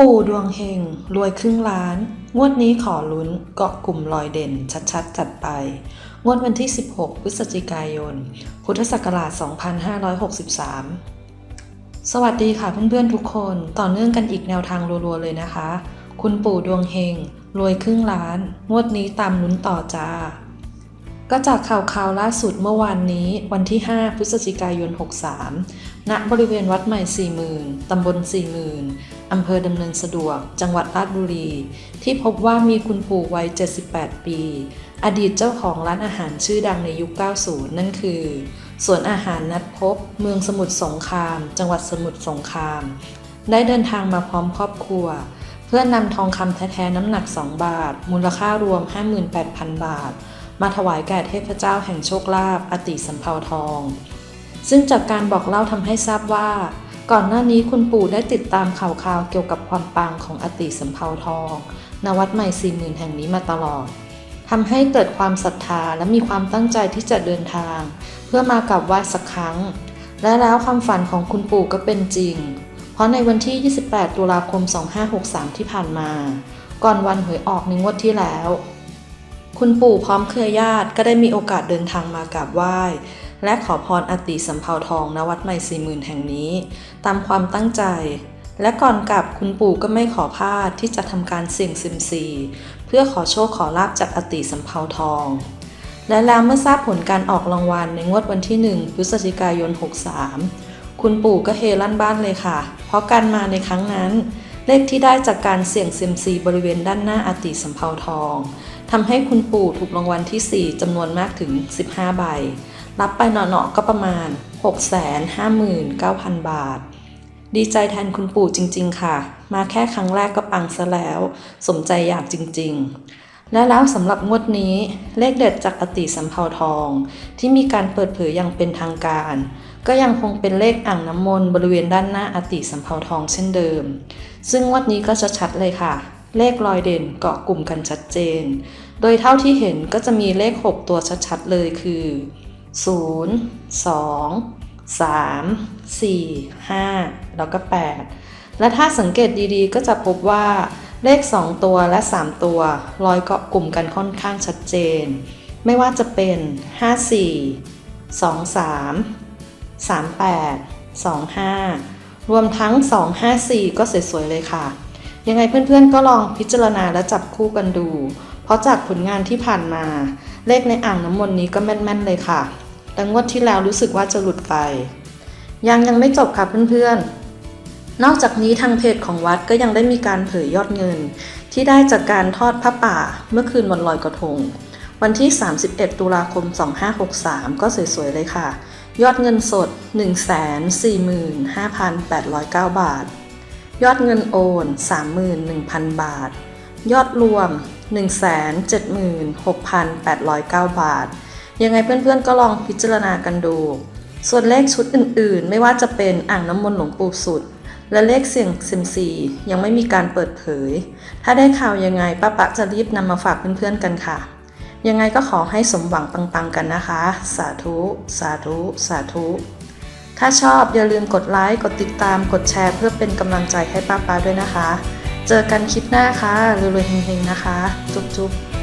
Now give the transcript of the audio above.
ปู่ดวงเฮงรวยครึ่งล้าน งวดนี้ขอลุ้นเกาะกลุ่มลอยเด่นชัดๆ จัดไป งวดวันที่ 16 พฤศจิกายน พุทธศักราช 2563 สวัสดีค่ะเพื่อนๆทุกคนต่อเนื่องกันอีกแนวทางรัวๆเลยนะคะ คุณปู่ดวงเฮงรวยครึ่งล้าน งวดนี้ตามลุ้นต่อจ้า ก็จากข่าวข่าวล่าสุดเมื่อวานนี้วันที่ 5 พฤศจิกายน 63 ณ บริเวณวัดใหม่ 40,000ตำบล40,000 อำเภอดำเนินสะดวก จังหวัดราชบุรี ที่พบว่ามีคุณปู่วัย 78 ปี อดีตเจ้าของร้านอาหารชื่อดังในยุค 90 นั่นคือสวนอาหารนัดพบ เมืองสมุทรสงคราม จังหวัดสมุทรสงคราม ได้เดินทางมาพร้อมครอบครัว เพื่อนำทองคำแท้ๆน้ำหนัก 2 บาท มูลค่ารวม 58,000 บาท มาถวายแก่เทพเจ้าแห่งโชคลาภอติสัมภาวทอง ซึ่งจากการบอกเล่าทำให้ทราบว่า ก่อนหน้านี้คุณปู่ได้ติดตามข่าวคราวเกี่ยวกับความปังของอติสัมภาวทองณวัดใหม่สี่หมื่นแห่งนี้มาตลอดทำให้เกิดความศรัทธาและมีความตั้งใจที่จะเดินทาง เพื่อมากราบไหว้สักครั้ง และแล้วความฝันของคุณปู่ก็เป็นจริง เพราะในวันที่ 28 ตุลาคม 2563 ที่ผ่านมา ก่อนวันหวยออกในงวดที่แล้ว คุณปู่พร้อมเครือญาติก็ได้มีโอกาสเดินทางมากราบไหว้ และขอพรอติสัมภาวทองณวัดใหม่สี่หมื่นแห่งนี้ ตามความตั้งใจ และก่อนกลับคุณปู่ก็ไม่ขอพลาดที่จะทำการเสี่ยงซิมซี เพื่อขอโชคขอลาบจากอติสัมภาวทอง และแล้วเมื่อทราบผลการออกรางวัลในงวดวันที่ 1 พฤศจิกายน 63 คุณปู่ก็เฮลั่นบ้านเลยค่ะ เพราะการมาในครั้งนั้น เลขที่ได้จากการเสี่ยงซิมซีบริเวณด้านหน้าอติสัมภาวทองทำให้คุณปู่ถูกรางวัลที่ 4จำนวนมากถึง 15 ใบ รับไปเนาะๆก็ประมาณ 659,000 บาท ดีใจแทนคุณปู่จริง ๆ ค่ะ มาแค่ครั้งแรกก็ปังซะแล้ว สมใจอยากจริง ๆ และแล้วสำหรับงวดนี้เลขเด็ดจากอติสัมภาทอง ที่มีการเปิดเผยอย่างเป็นทางการ ก็ยังคงเป็นเลขอ่างน้ำมนต์บริเวณด้านหน้าอติสัมภาทองเช่นเดิม ซึ่งงวดนี้ก็จะชัดเลยค่ะเลขลอยเด่นเกาะกลุ่มกันชัดเจน โดยเท่าที่เห็นก็จะมีเลข 6 ตัวชัดๆเลยคือ 0 2 3 4 5 แล้วก็ 8 และถ้าสังเกตดีๆ ก็จะพบว่าเลข 2 ตัวและ 3 ตัวลอยเกาะกลุ่มกันค่อนข้างชัดเจน ไม่ว่าจะเป็น 54 23 38 25 รวมทั้ง 254 ก็สวยๆเลยค่ะ ยังไงเพื่อนๆก็ลองพิจารณาและจับคู่กันดู เพราะจากผลงานที่ผ่านมา เลขในอ่างน้ำมนต์นี้ก็แม่นๆเลยค่ะ แต่งวดที่แล้วรู้สึกว่าจะหลุดไป ยังยังไม่จบค่ะเพื่อนๆ นอกจากนี้ทางเพจของวัดก็ยังได้มีการเผยยอดเงิน ที่ได้จากการทอดผ้าป่าเมื่อคืนวันลอยกระทง วันที่ 31 ตุลาคม 2563 ก็สวยๆเลยค่ะ ยอดเงินสด 145,809 บาท ยอดเงินโอน 31,000 บาท ยอดรวม 176,809 บาท ยังไงเพื่อนๆก็ลองพิจารณากันดู ส่วนเลขชุดอื่นๆ ไม่ว่าจะเป็นอ่างน้ำมนต์หลวงปู่สุด และเลขเสี่ยงซิมซียังไม่มีการเปิดเผย ถ้าได้ข่าวยังไงป้าปะจะรีบนำมาฝากเพื่อนๆกันค่ะ ยังไงก็ขอให้สมหวังปังๆกันนะคะ สาธุ สาธุ สาธุ ถ้าชอบอย่าลืมกดไลค์ กดติดตาม กดแชร์เพื่อเป็นกำลังใจให้ป้าปาด้วยนะคะ เจอกันคลิปหน้าค่ะรวยๆเฮงๆนะคะ จุ๊บๆ